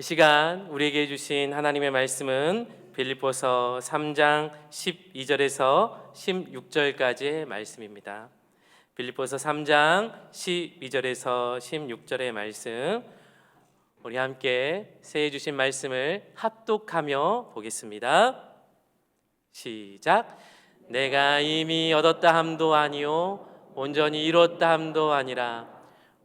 이 시간 우리에게 주신 하나님의 말씀은 빌립보서 3장 12절에서 16절까지의 말씀입니다. 빌립보서 3장 12절에서 16절의 말씀 우리 함께 새해 주신 말씀을 합독하며 보겠습니다. 시작. 내가 이미 얻었다 함도 아니요 온전히 이뤘다 함도 아니라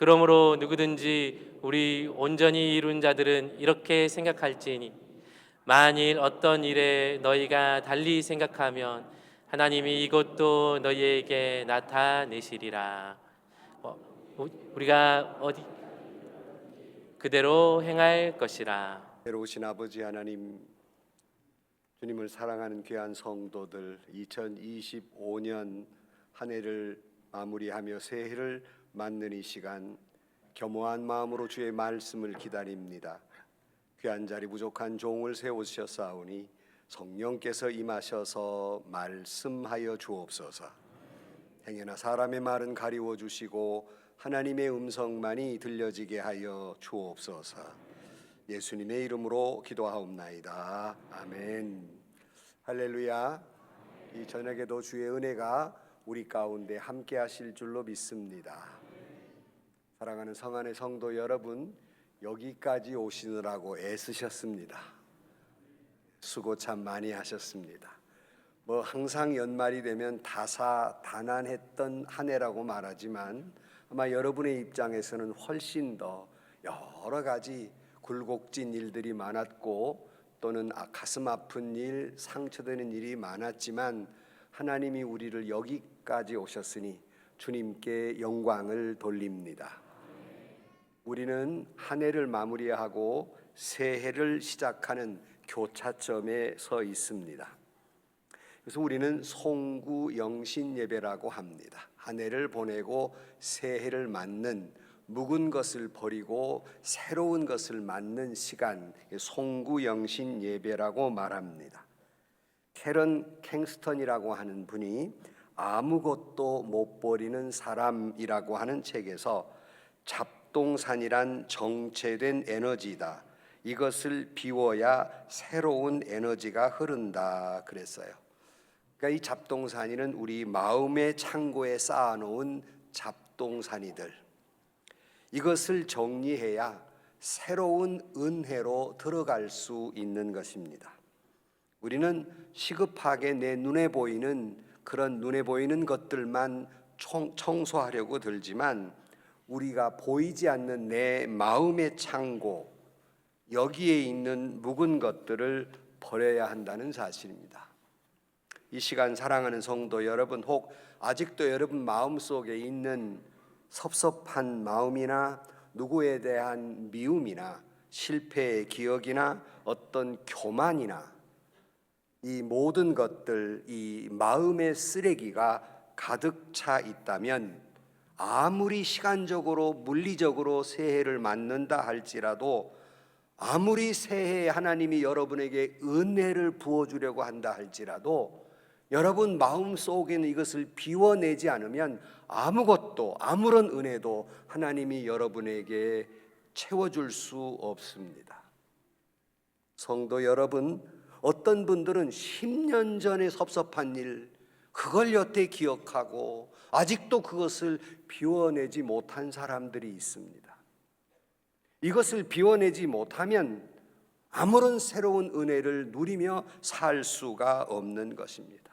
그러므로 누구든지 우리 온전히 이룬 자들은 이렇게 생각할지니 만일 어떤 일에 너희가 달리 생각하면 하나님이 이것도 너희에게 나타내시리라. 어, 우리가 어디 그대로 행할 것이라. 괴로우신 아버지 하나님 주님을 사랑하는 귀한 성도들 2025년 한 해를 마무리하며 새해를 맞는 이 시간 겸허한 마음으로 주의 말씀을 기다립니다. 귀한 자리 부족한 종을 세우셨사오니 성령께서 임하셔서 말씀하여 주옵소서. 행여나 사람의 말은 가리워 주시고 하나님의 음성만이 들려지게 하여 주옵소서. 예수님의 이름으로 기도하옵나이다. 아멘. 할렐루야. 이 저녁에도 주의 은혜가 우리 가운데 함께 하실 줄로 믿습니다. 사랑하는 성안의 성도 여러분, 여기까지 오시느라고 애쓰셨습니다. 수고 참 많이 하셨습니다. 뭐 항상 연말이 되면 다사다난했던 한 해라고 말하지만 아마 여러분의 입장에서는 훨씬 더 여러 가지 굴곡진 일들이 많았고 또는 아, 가슴 아픈 일, 상처되는 일이 많았지만 하나님이 우리를 여기까지 오셨으니 주님께 영광을 돌립니다. 우리는 한 해를 마무리하고 새해를 시작하는 교차점에 서 있습니다. 그래서 우리는 송구 영신 예배라고 합니다. 한 해를 보내고 새해를 맞는 묵은 것을 버리고 새로운 것을 맞는 시간 송구 영신 예배라고 말합니다. 캐런 캥스턴이라고 하는 분이 아무것도 못 버리는 사람이라고 하는 책에서 잡 동산이란 정체된 에너지다. 이것을 비워야 새로운 에너지가 흐른다 그랬어요. 그러니까 이 잡동사니는 우리 마음의 창고에 쌓아놓은 잡동사니들. 이것을 정리해야 새로운 은혜로 들어갈 수 있는 것입니다. 우리는 시급하게 내 눈에 보이는 그런 눈에 보이는 것들만 청소하려고 들지만 우리가 보이지 않는 내 마음의 창고 여기에 있는 묵은 것들을 버려야 한다는 사실입니다. 이 시간 사랑하는 성도 여러분 혹 아직도 여러분 마음속에 있는 섭섭한 마음이나 누구에 대한 미움이나 실패의 기억이나 어떤 교만이나 이 모든 것들 이 마음의 쓰레기가 가득 차 있다면 아무리 시간적으로 물리적으로 새해를 맞는다 할지라도 아무리 새해에 하나님이 여러분에게 은혜를 부어 주려고 한다 할지라도 여러분 마음 속에는 이것을 비워내지 않으면 아무것도 아무런 은혜도 하나님이 여러분에게 채워줄 수 없습니다. 성도 여러분, 어떤 분들은 10년 전에 섭섭한 일, 그걸 여태 기억하고 아직도 그것을 비워내지 못한 사람들이 있습니다. 이것을 비워내지 못하면 아무런 새로운 은혜를 누리며 살 수가 없는 것입니다.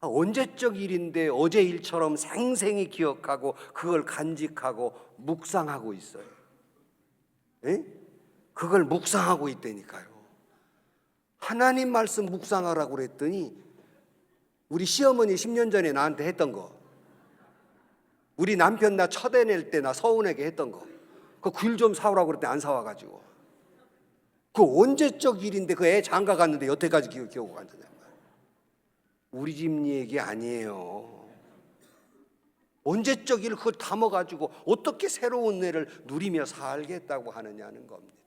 아, 언제적 일인데 어제 일처럼 생생히 기억하고 그걸 간직하고 묵상하고 있어요. 에? 그걸 묵상하고 있다니까요. 하나님 말씀 묵상하라고 그랬더니 우리 시어머니 10년 전에 나한테 했던 거 우리 남편 나 쳐대낼 때 나 서운하게 했던 거 그 귤 좀 사오라고 그랬더니 안 사와가지고 그 언제적 일인데 그 애 장가 갔는데 여태까지 기억, 기억 안 나냐 우리 집 얘기 아니에요. 언제적 일 그걸 담아가지고 어떻게 새로운 애를 누리며 살겠다고 하느냐는 겁니다.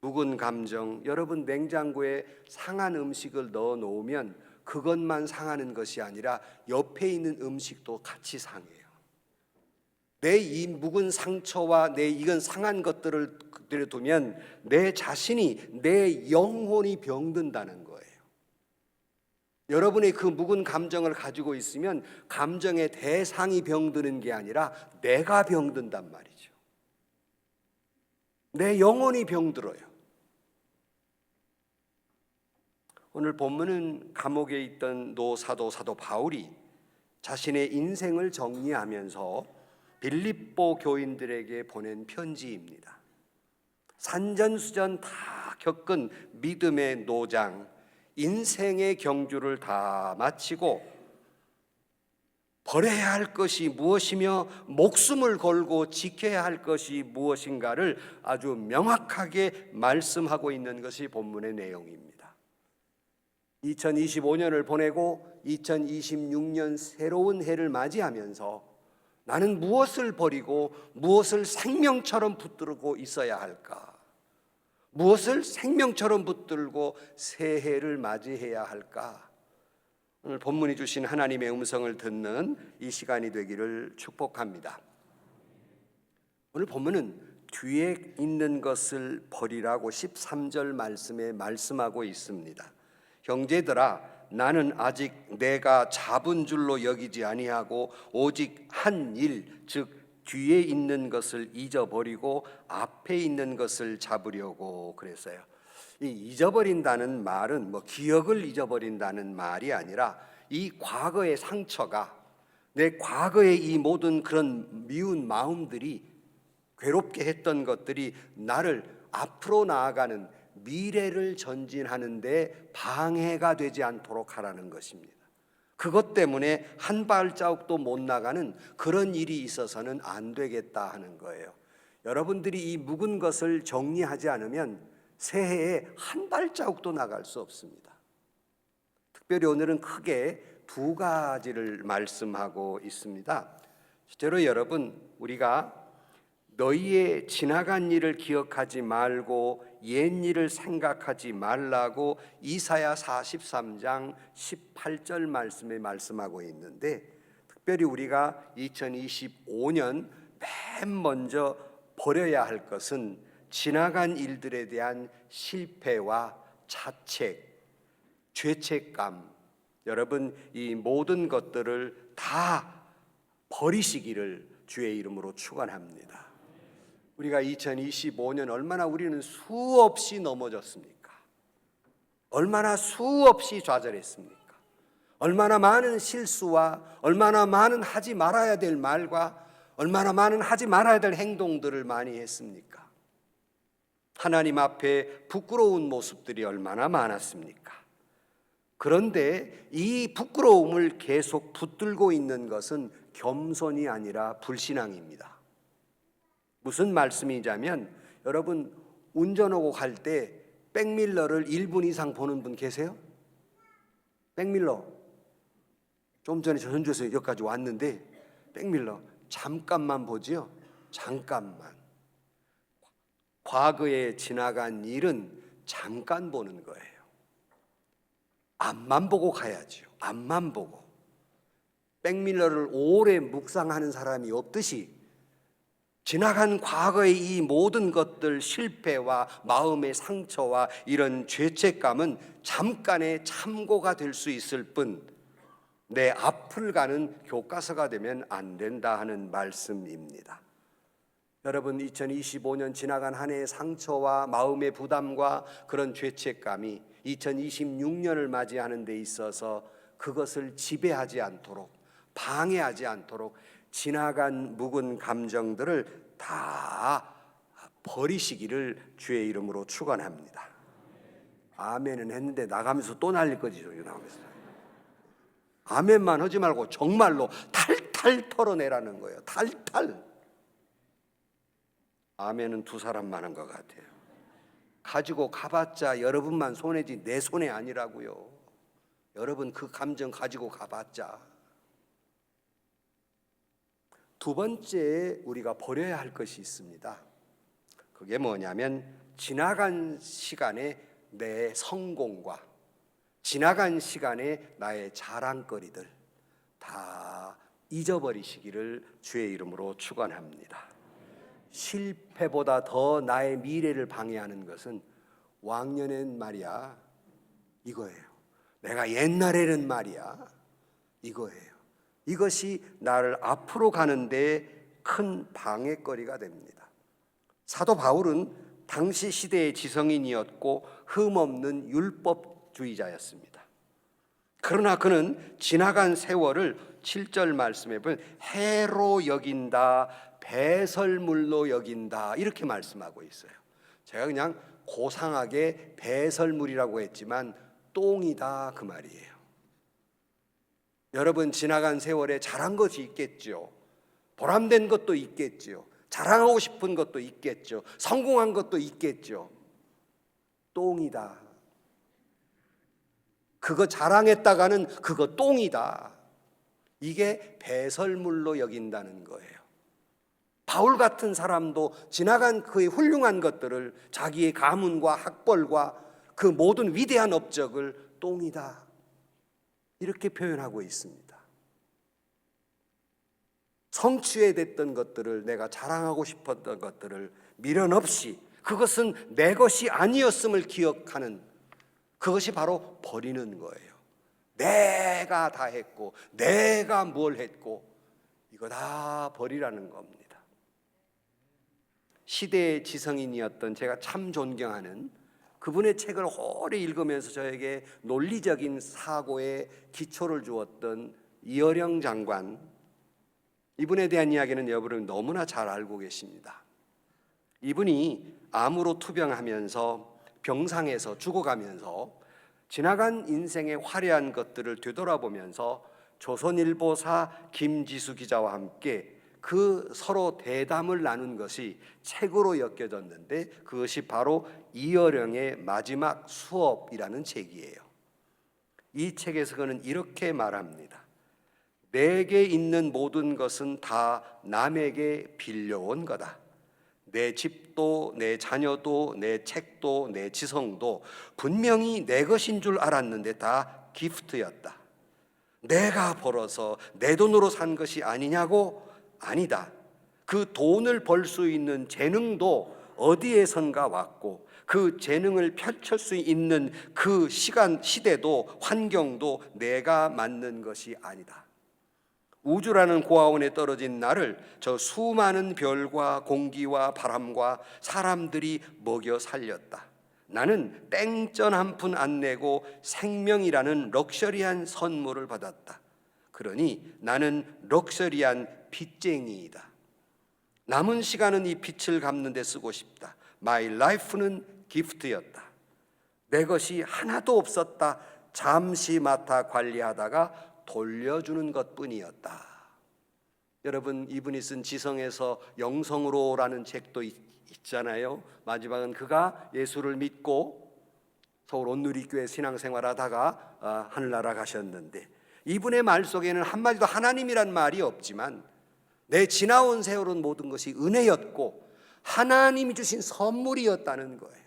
묵은 감정, 여러분 냉장고에 상한 음식을 넣어 놓으면 그것만 상하는 것이 아니라 옆에 있는 음식도 같이 상해요. 내 이 묵은 상처와 내 이건 상한 것들을 그대로 두면 내 자신이 내 영혼이 병든다는 거예요. 여러분의 그 묵은 감정을 가지고 있으면 감정의 대상이 병드는 게 아니라 내가 병든단 말이죠. 내 영혼이 병들어요. 오늘 본문은 감옥에 있던 노 사도 사도 바울이 자신의 인생을 정리하면서 빌립보 교인들에게 보낸 편지입니다. 산전수전 다 겪은 믿음의 노장, 인생의 경주를 다 마치고 버려야 할 것이 무엇이며 목숨을 걸고 지켜야 할 것이 무엇인가를 아주 명확하게 말씀하고 있는 것이 본문의 내용입니다. 2025년을 보내고 2026년 새로운 해를 맞이하면서 나는 무엇을 버리고 무엇을 생명처럼 붙들고 있어야 할까? 무엇을 생명처럼 붙들고 새해를 맞이해야 할까? 오늘 본문이 주신 하나님의 음성을 듣는 이 시간이 되기를 축복합니다. 오늘 본문은 뒤에 있는 것을 버리라고 13절 말씀에 말씀하고 있습니다. 형제들아 나는 아직 내가 잡은 줄로 여기지 아니하고 오직 한 일 즉 뒤에 있는 것을 잊어버리고 앞에 있는 것을 잡으려고 그랬어요. 이 잊어버린다는 말은 뭐 기억을 잊어버린다는 말이 아니라 이 과거의 상처가 내 과거의 이 모든 그런 미운 마음들이 괴롭게 했던 것들이 나를 앞으로 나아가는 미래를 전진하는데 방해가 되지 않도록 하라는 것입니다. 그것 때문에 한 발자국도 못 나가는 그런 일이 있어서는 안 되겠다 하는 거예요. 여러분들이 이 묵은 것을 정리하지 않으면 새해에 한 발자국도 나갈 수 없습니다. 특별히 오늘은 크게 두 가지를 말씀하고 있습니다. 실제로 여러분, 우리가 너희의 지나간 일을 기억하지 말고 옛 일을 생각하지 말라고 이사야 43장 18절 말씀에 말씀하고 있는데 특별히 우리가 2025년 맨 먼저 버려야 할 것은 지나간 일들에 대한 실패와 자책, 죄책감 여러분 이 모든 것들을 다 버리시기를 주의 이름으로 축원합니다. 우리가 2025년 얼마나 우리는 수없이 넘어졌습니까? 얼마나 수없이 좌절했습니까? 얼마나 많은 실수와 얼마나 많은 하지 말아야 될 말과 얼마나 많은 하지 말아야 될 행동들을 많이 했습니까? 하나님 앞에 부끄러운 모습들이 얼마나 많았습니까? 그런데 이 부끄러움을 계속 붙들고 있는 것은 겸손이 아니라 불신앙입니다. 무슨 말씀이냐면 여러분 운전하고 갈 때 백밀러를 1분 이상 보는 분 계세요? 백밀러. 좀 전에 저 현주에서 여기까지 왔는데 백밀러. 잠깐만 보지요? 잠깐만. 과거에 지나간 일은 잠깐 보는 거예요. 앞만 보고 가야지요. 앞만 보고. 백밀러를 오래 묵상하는 사람이 없듯이 지나간 과거의 이 모든 것들 실패와 마음의 상처와 이런 죄책감은 잠깐의 참고가 될 수 있을 뿐 내 앞을 가는 교과서가 되면 안 된다 하는 말씀입니다. 여러분 2025년 지나간 한 해의 상처와 마음의 부담과 그런 죄책감이 2026년을 맞이하는 데 있어서 그것을 지배하지 않도록 방해하지 않도록 지나간 묵은 감정들을 다 버리시기를 주의 이름으로 축원합니다. 아멘은 했는데 나가면서 또 날릴 거지 저기 나가면서. 아멘만 하지 말고 정말로 탈탈 털어내라는 거예요. 탈탈. 아멘은 두 사람만 한 것 같아요. 가지고 가봤자 여러분만 손해지 내 손해 아니라고요. 여러분 그 감정 가지고 가봤자 두 번째 우리가 버려야 할 것이 있습니다. 그게 뭐냐면 지나간 시간의 내 성공과 지나간 시간의 나의 자랑거리들 다 잊어버리시기를 주의 이름으로 축원합니다. 실패보다 더 나의 미래를 방해하는 것은 왕년엔 말이야 이거예요. 내가 옛날에는 말이야 이거예요. 이것이 나를 앞으로 가는데 큰 방해거리가 됩니다. 사도 바울은 당시 시대의 지성인이었고 흠없는 율법주의자였습니다. 그러나 그는 지나간 세월을 7절 말씀에 보면 해로 여긴다, 배설물로 여긴다 이렇게 말씀하고 있어요. 제가 그냥 고상하게 배설물이라고 했지만 똥이다 그 말이에요. 여러분 지나간 세월에 잘한 것이 있겠죠. 보람된 것도 있겠죠. 자랑하고 싶은 것도 있겠죠. 성공한 것도 있겠죠. 똥이다. 그거 자랑했다가는 그거 똥이다. 이게 배설물로 여긴다는 거예요. 바울 같은 사람도 지나간 그의 훌륭한 것들을 자기의 가문과 학벌과 그 모든 위대한 업적을 똥이다. 이렇게 표현하고 있습니다. 성취해 됐던 것들을 내가 자랑하고 싶었던 것들을 미련 없이 그것은 내 것이 아니었음을 기억하는 그것이 바로 버리는 거예요. 내가 다 했고 내가 뭘 했고 이거 다 버리라는 겁니다. 시대의 지성인이었던 제가 참 존경하는 그분의 책을 오래 읽으면서 저에게 논리적인 사고의 기초를 주었던 이어령 장관 이분에 대한 이야기는 여러분 너무나 잘 알고 계십니다. 이분이 암으로 투병하면서 병상에서 죽어가면서 지나간 인생의 화려한 것들을 되돌아보면서 조선일보사 김지수 기자와 함께 그 서로 대담을 나눈 것이 책으로 엮여졌는데 그것이 바로 이어령의 마지막 수업이라는 책이에요. 이 책에서 그는 이렇게 말합니다. 내게 있는 모든 것은 다 남에게 빌려온 거다. 내 집도 내 자녀도 내 책도 내 지성도 분명히 내 것인 줄 알았는데 다 기프트였다. 내가 벌어서 내 돈으로 산 것이 아니냐고 아니다. 그 돈을 벌 수 있는 재능도 어디에선가 왔고 그 재능을 펼칠 수 있는 그 시간 시대도 환경도 내가 만든 것이 아니다. 우주라는 고아원에 떨어진 나를 저 수많은 별과 공기와 바람과 사람들이 먹여 살렸다. 나는 땡전 한 푼 안 내고 생명이라는 럭셔리한 선물을 받았다. 그러니 나는 럭셔리한 빚쟁이이다. 남은 시간은 이 빚을 갚는 데 쓰고 싶다. My life는 기프트였다. 내 것이 하나도 없었다. 잠시 맡아 관리하다가 돌려주는 것뿐이었다. 여러분 이분이 쓴 지성에서 영성으로라는 책도 있, 있잖아요. 마지막은 그가 예수를 믿고 서울 온누리교회 신앙생활하다가 아, 하늘나라 가셨는데 이분의 말 속에는 한 마디도 하나님이란 말이 없지만 내 지나온 세월은 모든 것이 은혜였고 하나님이 주신 선물이었다는 거예요.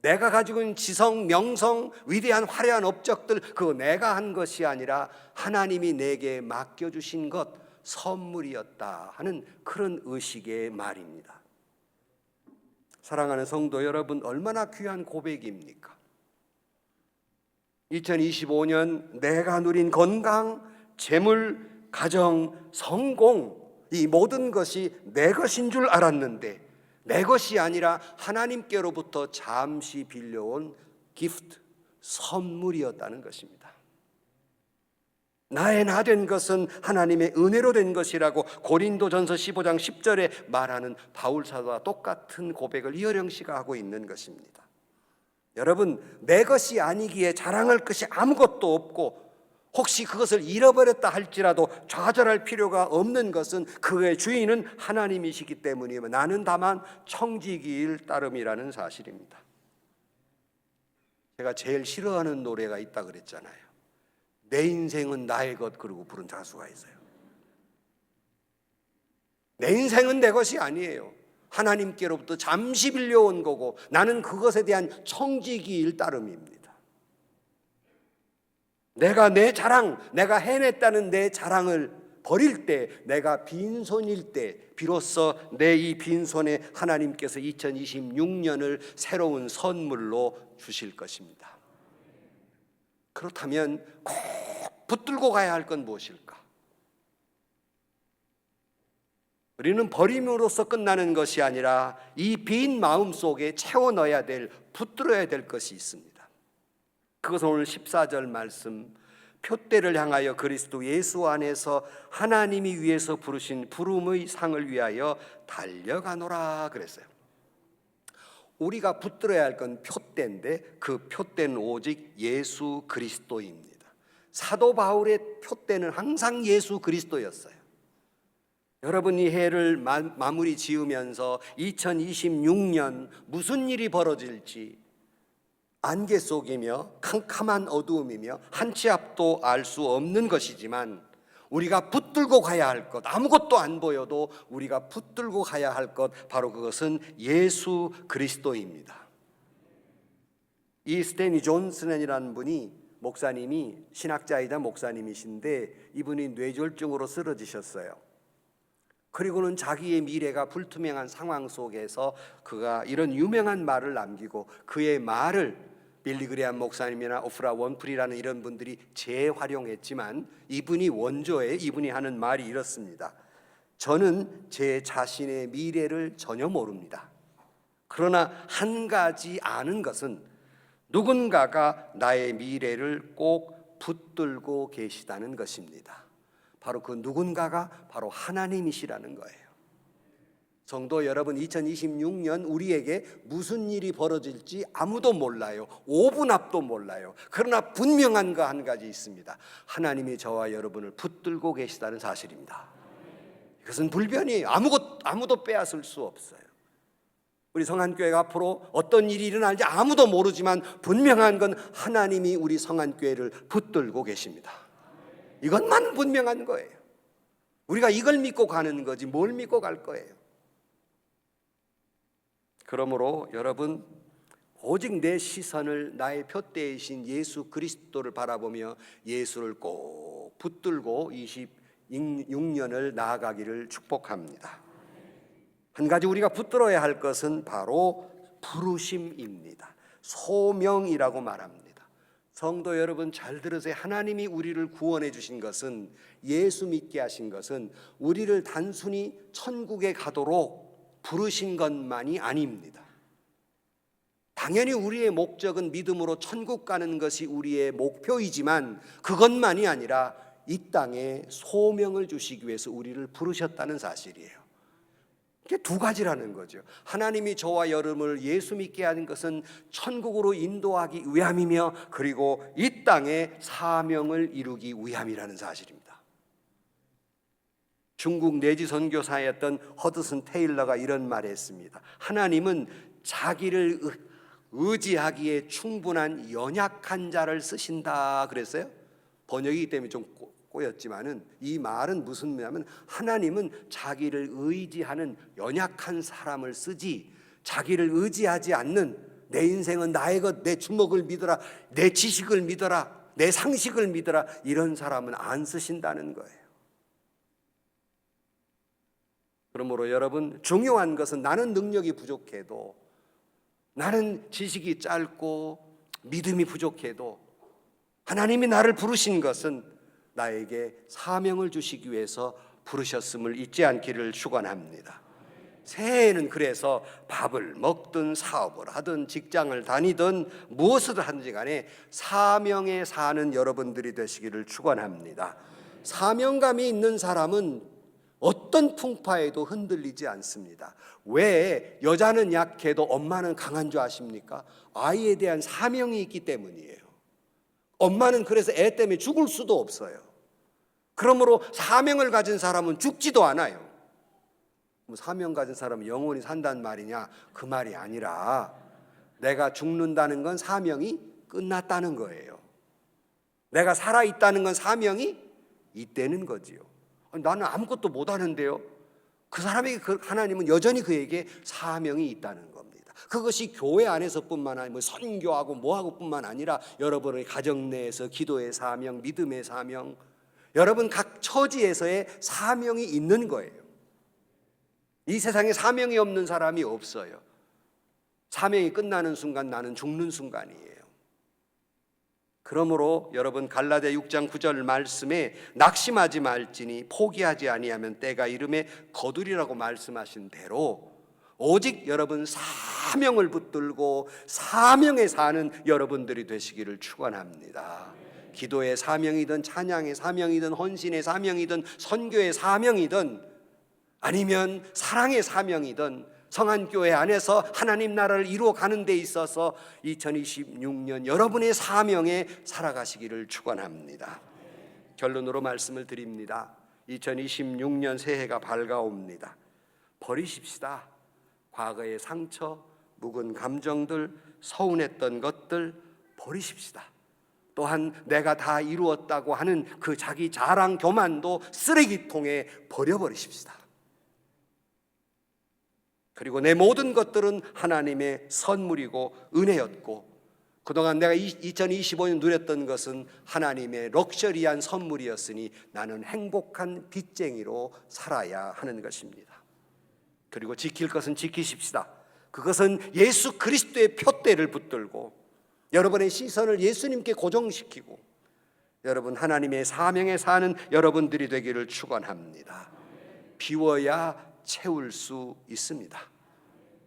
내가 가지고 있는 지성, 명성, 위대한 화려한 업적들 그거 내가 한 것이 아니라 하나님이 내게 맡겨 주신 것 선물이었다 하는 그런 의식의 말입니다. 사랑하는 성도 여러분 얼마나 귀한 고백입니까? 2025년 내가 누린 건강, 재물, 가정, 성공 이 모든 것이 내 것인 줄 알았는데 내 것이 아니라 하나님께로부터 잠시 빌려온 기프트, 선물이었다는 것입니다. 나의 나 된 것은 하나님의 은혜로 된 것이라고 고린도전서 15장 10절에 말하는 바울 사도와 똑같은 고백을 이어령 씨가 하고 있는 것입니다. 여러분, 내 것이 아니기에 자랑할 것이 아무것도 없고 혹시 그것을 잃어버렸다 할지라도 좌절할 필요가 없는 것은 그의 주인은 하나님이시기 때문이며 나는 다만 청지기일 따름이라는 사실입니다. 제가 제일 싫어하는 노래가 있다 그랬잖아요. 내 인생은 나의 것 그러고 부른 가수가 있어요. 내 인생은 내 것이 아니에요. 하나님께로부터 잠시 빌려온 거고 나는 그것에 대한 청지기일 따름입니다. 내가 내 자랑, 내가 해냈다는 내 자랑을 버릴 때, 내가 빈손일 때, 비로소 내 이 빈손에 하나님께서 2026년을 새로운 선물로 주실 것입니다. 그렇다면 꼭 붙들고 가야 할 건 무엇일까? 우리는 버림으로써 끝나는 것이 아니라 이 빈 마음 속에 채워 넣어야 될, 붙들어야 될 것이 있습니다. 그것은 오늘 14절 말씀 표대를 향하여 그리스도 예수 안에서 하나님이 위해서 부르신 부름의 상을 위하여 달려가노라 그랬어요. 우리가 붙들어야 할 건 표대인데 그 표대는 오직 예수 그리스도입니다. 사도 바울의 표대는 항상 예수 그리스도였어요. 여러분 이 해를 마, 마무리 지으면서 2026년 무슨 일이 벌어질지 안개 속이며 캄캄한 어두움이며 한치 앞도 알 수 없는 것이지만 우리가 붙들고 가야 할 것 아무것도 안 보여도 우리가 붙들고 가야 할 것 바로 그것은 예수 그리스도입니다. 이 스테니 존슨이라는 분이 목사님이 신학자이자 목사님이신데 이분이 뇌졸중으로 쓰러지셨어요. 그리고는 자기의 미래가 불투명한 상황 속에서 그가 이런 유명한 말을 남기고 그의 말을 빌리그레한 목사님이나 오프라 원프리라는 이런 분들이 재활용했지만 이분이 원조에 이분이 하는 말이 이렇습니다. 저는 제 자신의 미래를 전혀 모릅니다. 그러나 한 가지 아는 것은 누군가가 나의 미래를 꼭 붙들고 계시다는 것입니다. 바로 그 누군가가 바로 하나님이시라는 거예요. 성도 여러분, 2026년 우리에게 무슨 일이 벌어질지 아무도 몰라요. 5분 앞도 몰라요. 그러나 분명한 거 한 가지 있습니다. 하나님이 저와 여러분을 붙들고 계시다는 사실입니다. 이것은 불변이에요. 아무것, 아무도 빼앗을 수 없어요. 우리 성한교회가 앞으로 어떤 일이 일어날지 아무도 모르지만 분명한 건 하나님이 우리 성한교회를 붙들고 계십니다. 이것만 분명한 거예요. 우리가 이걸 믿고 가는 거지 뭘 믿고 갈 거예요. 그러므로 여러분 오직 내 시선을 나의 표대이신 예수 그리스도를 바라보며 예수를 꼭 붙들고 26년을 나아가기를 축복합니다. 한 가지 우리가 붙들어야 할 것은 바로 부르심입니다. 소명이라고 말합니다. 성도 여러분 잘 들으세요. 하나님이 우리를 구원해 주신 것은 예수 믿게 하신 것은 우리를 단순히 천국에 가도록 부르신 것만이 아닙니다. 당연히 우리의 목적은 믿음으로 천국 가는 것이 우리의 목표이지만 그것만이 아니라 이 땅에 소명을 주시기 위해서 우리를 부르셨다는 사실이에요. 이게 두 가지라는 거죠. 하나님이 저와 여러분을 예수 믿게 하는 것은 천국으로 인도하기 위함이며 그리고 이 땅에 사명을 이루기 위함이라는 사실입니다. 중국 내지 선교사였던 허드슨 테일러가 이런 말을 했습니다. 하나님은 자기를 의- 의지하기에 충분한 연약한 자를 쓰신다 그랬어요. 번역이기 때문에 좀 꼬- 꼬였지만은 이 말은 무슨 말이냐면 하나님은 자기를 의지하는 연약한 사람을 쓰지 자기를 의지하지 않는 내 인생은 나의 것, 내 주먹을 믿어라, 내 지식을 믿어라, 내 상식을 믿어라 이런 사람은 안 쓰신다는 거예요. 그러므로 여러분 중요한 것은 나는 능력이 부족해도 나는 지식이 짧고 믿음이 부족해도 하나님이 나를 부르신 것은 나에게 사명을 주시기 위해서 부르셨음을 잊지 않기를 축원합니다. 새해에는 그래서 밥을 먹든 사업을 하든 직장을 다니든 무엇을 하든지 간에 사명에 사는 여러분들이 되시기를 축원합니다. 사명감이 있는 사람은 어떤 풍파에도 흔들리지 않습니다. 왜 여자는 약해도 엄마는 강한 줄 아십니까? 아이에 대한 사명이 있기 때문이에요. 엄마는 그래서 애 때문에 죽을 수도 없어요. 그러므로 사명을 가진 사람은 죽지도 않아요. 뭐 사명 가진 사람은 영원히 산단 말이냐? 그 말이 아니라 내가 죽는다는 건 사명이 끝났다는 거예요. 내가 살아 있다는 건 사명이 있다는 거지요. 나는 아무것도 못 하는데요. 그 사람에게 그 하나님은 여전히 그에게 사명이 있다는 겁니다. 그것이 교회 안에서뿐만 아니라 뭐 선교하고 뭐하고뿐만 아니라 여러분의 가정 내에서 기도의 사명, 믿음의 사명, 여러분 각 처지에서의 사명이 있는 거예요. 이 세상에 사명이 없는 사람이 없어요. 사명이 끝나는 순간 나는 죽는 순간이에요. 그러므로 여러분 갈라디아 6장 9절 말씀에 낙심하지 말지니 포기하지 아니하면 때가 이름에 거두리라고 말씀하신 대로 오직 여러분 사명을 붙들고 사명에 사는 여러분들이 되시기를 축원합니다. 기도의 사명이든 찬양의 사명이든 헌신의 사명이든 선교의 사명이든 아니면 사랑의 사명이든 성안교회 안에서 하나님 나라를 이루어 가는 데 있어서 2026년 여러분의 사명에 살아가시기를 축원합니다. 결론으로 말씀을 드립니다. 2026년 새해가 밝아옵니다. 버리십시다. 과거의 상처, 묵은 감정들, 서운했던 것들 버리십시다. 또한 내가 다 이루었다고 하는 그 자기 자랑 교만도 쓰레기통에 버려버리십시다. 그리고 내 모든 것들은 하나님의 선물이고 은혜였고 그동안 내가 2025년 누렸던 것은 하나님의 럭셔리한 선물이었으니 나는 행복한 빚쟁이로 살아야 하는 것입니다. 그리고 지킬 것은 지키십시다. 그것은 예수 그리스도의 표대를 붙들고 여러분의 시선을 예수님께 고정시키고 여러분 하나님의 사명에 사는 여러분들이 되기를 축원합니다. 비워야 채울 수 있습니다.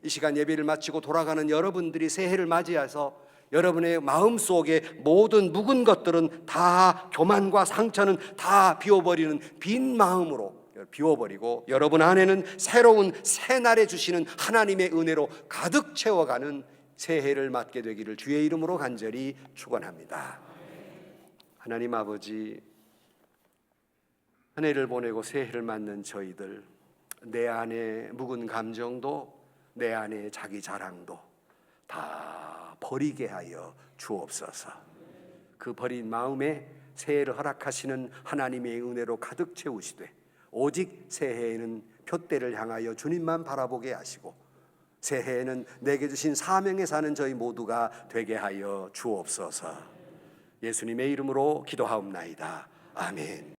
이 시간 예배를 마치고 돌아가는 여러분들이 새해를 맞이해서 여러분의 마음 속에 모든 묵은 것들은 다 교만과 상처는 다 비워버리는 빈 마음으로 비워버리고 여러분 안에는 새로운 새날에 주시는 하나님의 은혜로 가득 채워가는 새해를 맞게 되기를 주의 이름으로 간절히 축원합니다. 하나님 아버지 한 해를 보내고 새해를 맞는 저희들 내 안에 묵은 감정도 내 안에 자기 자랑도 다 버리게 하여 주옵소서. 그 버린 마음에 새해를 허락하시는 하나님의 은혜로 가득 채우시되 오직 새해에는 표대를 향하여 주님만 바라보게 하시고 새해에는 내게 주신 사명에 사는 저희 모두가 되게 하여 주옵소서. 예수님의 이름으로 기도하옵나이다. 아멘.